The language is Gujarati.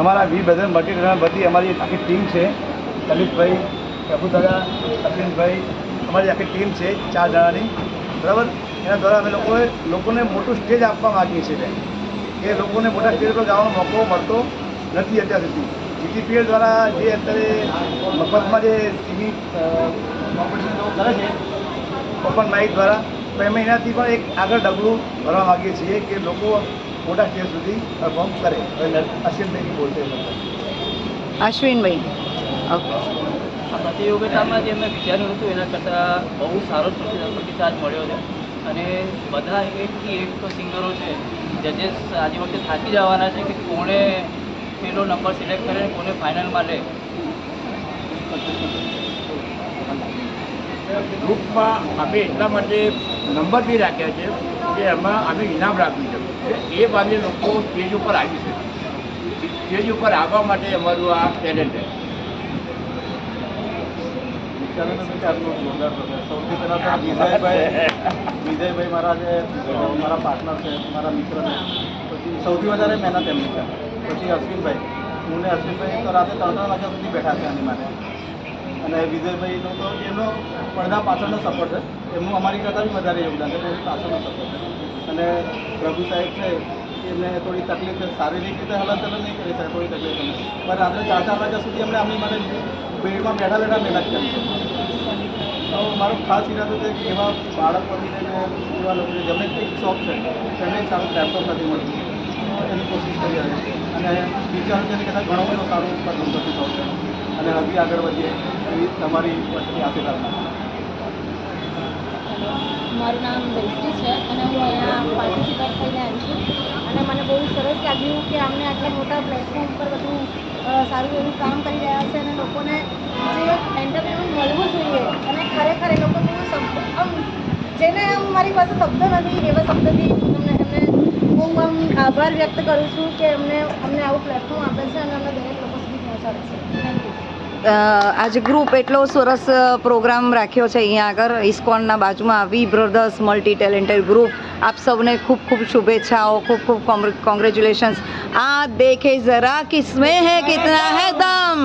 અમારા વી બદન મટીરિયલ બધી અમારી આખી ટીમ છે. લલિતભાઈ પ્રભુદાદા સચિનભાઈ અમારી આખી ટીમ છે ચાર જણાની. બરાબર? એના દ્વારા અમે લોકોએ લોકોને મોટું સ્ટેજ આપવા માગીએ છીએ એ લોકોને મોટા સ્ટેજ પર ગાવાનો મોકો મળતો નથી અત્યાર સુધી. જીટીપીએલ દ્વારા જે અત્યારે મફતમાં જે ટીવી કોમ્પિટિશન કરે છે ઓપન માઇક દ્વારા, તો અમે એનાથી પણ એક આગળ ડગલું ભરવા માગીએ છીએ કે લોકો મોટા સ્ટેજ સુધી પરફોર્મ કરે અશ્વિનભાઈ બોલશે અશ્વિન ભાઈ અશ્વિનભાઈ. ઓકે આ પ્રતિયોગિતામાં જે મેં વિચાર્યું હતું એના કરતાં બહુ સારો પ્રતિસાદ મળ્યો છે. અને બધા એકથી એક સિંગરો છે. જજેસ આજે વખતે થાકી જવાના છે કે કોણે પેલો નંબર સિલેક્ટ કરે કોને ફાઇનલમાં લે. ગ્રુપમાં અમે એટલા માટે નંબર બી રાખ્યા છે કે એમાં અમે ઇનામ રાખ્યું છે. એ બાને લોકો સ્ટેજ ઉપર આવી શકે સ્ટેજ ઉપર આવવા માટે અમારું આ ટેલેન્ટ છે. સૌથી પહેલાં તો વિજયભાઈ વિજયભાઈ મારા જે મારા પાર્ટનર છે મારા મિત્ર છે. પછી સૌથી વધારે મહેનત એમની છે. પછી અશ્વિનભાઈ. હું ને અશ્વિનભાઈ તો રાતે ત્રણ ત્રણ વાગ્યા સુધી બેઠા છે આની માટે. અને વિજયભાઈનો તો એમનો પડદા પાછળનો સપોર્ટ છે. એમનું અમારી કરતાં બી વધારે યોગદાન છે. પાછળનો સપોર્ટ છે. અને પ્રભુ સાહેબ છે એમને થોડી તકલીફ છે. શારીરિક રીતે હલનચલન નહીં કરી શકે થોડી તકલીફ પણ રાત્રે ચાર ચાર વાગ્યા સુધી અમને આમની માટે ભીડમાં બેઠા બેઠા મહેનત કરી. છે તો મારો ખાસ ઈરાદો છે કે એવા બાળકોથી લઈને એવા લોકો જેમને કંઈક શોખ છે તેમને સારું લેપટોપ નથી મળતું. એની કોશિશ કરી છે. અને ટીચર તેની કદાચ ઘણો બધો સારું કરતી શોખ છે. અને હજી આગળ વધીએ એવી તમારી પાસેથી આશીર્વાદ મારું નામ દૃષ્ટિ છે અને હું અહીંયા પાર્ટિસિપેટ થઈને આવી છું. અને મને બહુ સરસ લાગ્યું કે અમને આટલા મોટા પ્લેટફોર્મ પર બધું સારું એવું કામ કરી રહ્યા છે અને લોકોને જે એન્ટરટેનમેન્ટ મળવું જોઈએ અને ખરેખર એ લોકો કેવું શબ્દ, આમ, જેને આમ મારી પાસે શબ્દ નથી, એવા શબ્દથી તમને, એમને હું આમ આભાર વ્યક્ત કરું છું કે એમને અમને આવું પ્લેટફોર્મ આપે છે અને અમને દરેક લોકો સુધી પહોંચાડે છે. થેન્ક યુ આજે ગ્રુપ એટલો સરસ પ્રોગ્રામ રાખ્યો છે અહીંયા આગળ. ઇસ્કોનના બાજુમાં V brothers multi talented group આપ સૌને ખૂબ ખૂબ શુભેચ્છાઓ, ખૂબ ખૂબ કોંગ્રેચ્યુલેશન્સ આ દેખે જરા કિસમે હે, કિતના હે દમ.